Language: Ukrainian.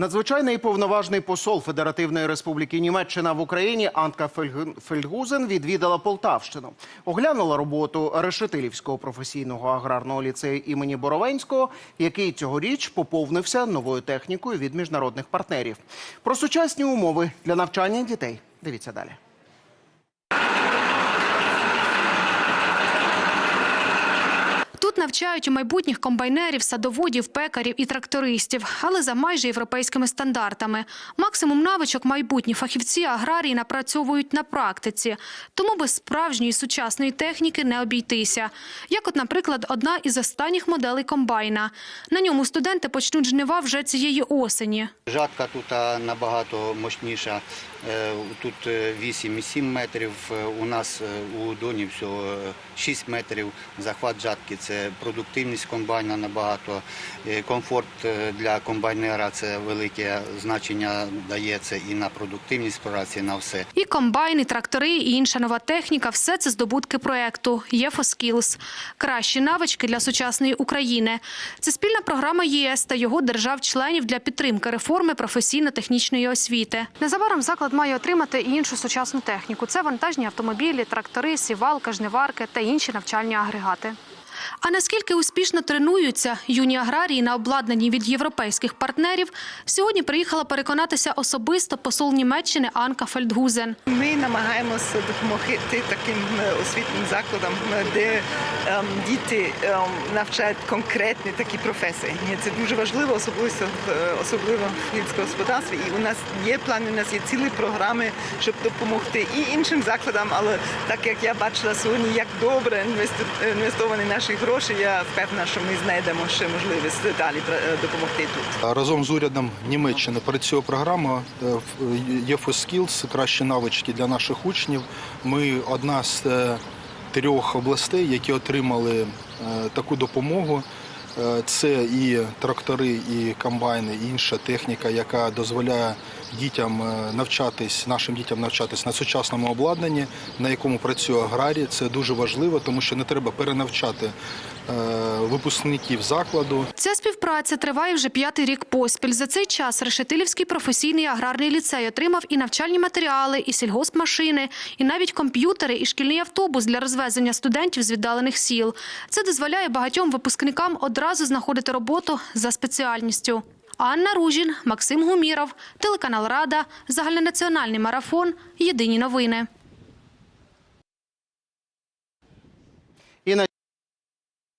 Надзвичайний повноважний посол Федеративної Республіки Німеччина в Україні Фельг- Фельдгузен відвідала Полтавщину. Оглянула роботу Решетилівського професійного аграрного ліцею імені Боровенського, який цьогоріч поповнився новою технікою від міжнародних партнерів. Про сучасні умови для навчання дітей. Дивіться далі. Навчають майбутніх комбайнерів, садоводів, пекарів і трактористів, але за майже європейськими стандартами. Максимум навичок майбутні фахівці аграрії напрацьовують на практиці, тому без справжньої сучасної техніки не обійтися. Як, от, наприклад, одна із останніх моделей комбайна. На ньому студенти почнуть жнива вже цієї осені. Жатка тут набагато мощніша. Е, Тут е, 8,7 метрів. Е, У нас е, у Доні всього е, 6 метрів. Захват жатки це продуктивність комбайна набагато. Е, Комфорт е, для комбайнера це велике значення дається і на продуктивність праці, на все. І комбайн, і трактори, і інша нова техніка – все це здобутки проекту «ЄФОСкілз». Кращі навички для сучасної України. Це спільна програма ЄС та його держав-членів для підтримки реформи професійно-технічної освіти. Незабаром заклад має отримати і іншу сучасну техніку. Це вантажні автомобілі, трактори, сівалка, жниварки та інші навчальні агрегати. А наскільки успішно тренуються юні аграрії на обладнанні від європейських партнерів, сьогодні приїхала переконатися особисто посол Німеччини Анка Фельдгузен. Ми намагаємося допомогти таким е, освітнім закладам, е, де ем, діти ем, навчають конкретні такі професії. Це дуже важливо, особливо е, особливо в сільському господарстві. І у нас є плани, у нас є цілі програми, щоб допомогти і іншим закладам. Але так як я бачила сьогодні, як добре інвестовані наші гроші, я впевнена, що ми знайдемо ще можливість далі е, допомогти тут. Разом з урядом Німеччини працює програма «ЄФОСКІЛС» – кращі навички для наших учнів. Ми одна з е, трьох областей, які отримали е, таку допомогу. Е, Це і трактори, і комбайни, і інша техніка, яка дозволяє дітям е, навчатись, нашим дітям навчатись на сучасному обладнанні, на якому працює аграрій. Це дуже важливо, тому що не треба перенавчати е, випускників закладу. Ця співпраця триває вже п'ятий рік поспіль. За цей час Решетилівський професійний аграрний ліцей отримав і навчальні матеріали, і сільгоспмашини, і навіть комп'ютери, і шкільний автобус для розвезення студентів з віддалених сіл. Це дозволяє багатьом випускникам одразу знаходити роботу за спеціальністю. Анна Ружін, Максим Гуміров, телеканал Рада, загальнонаціональний марафон. Єдині новини.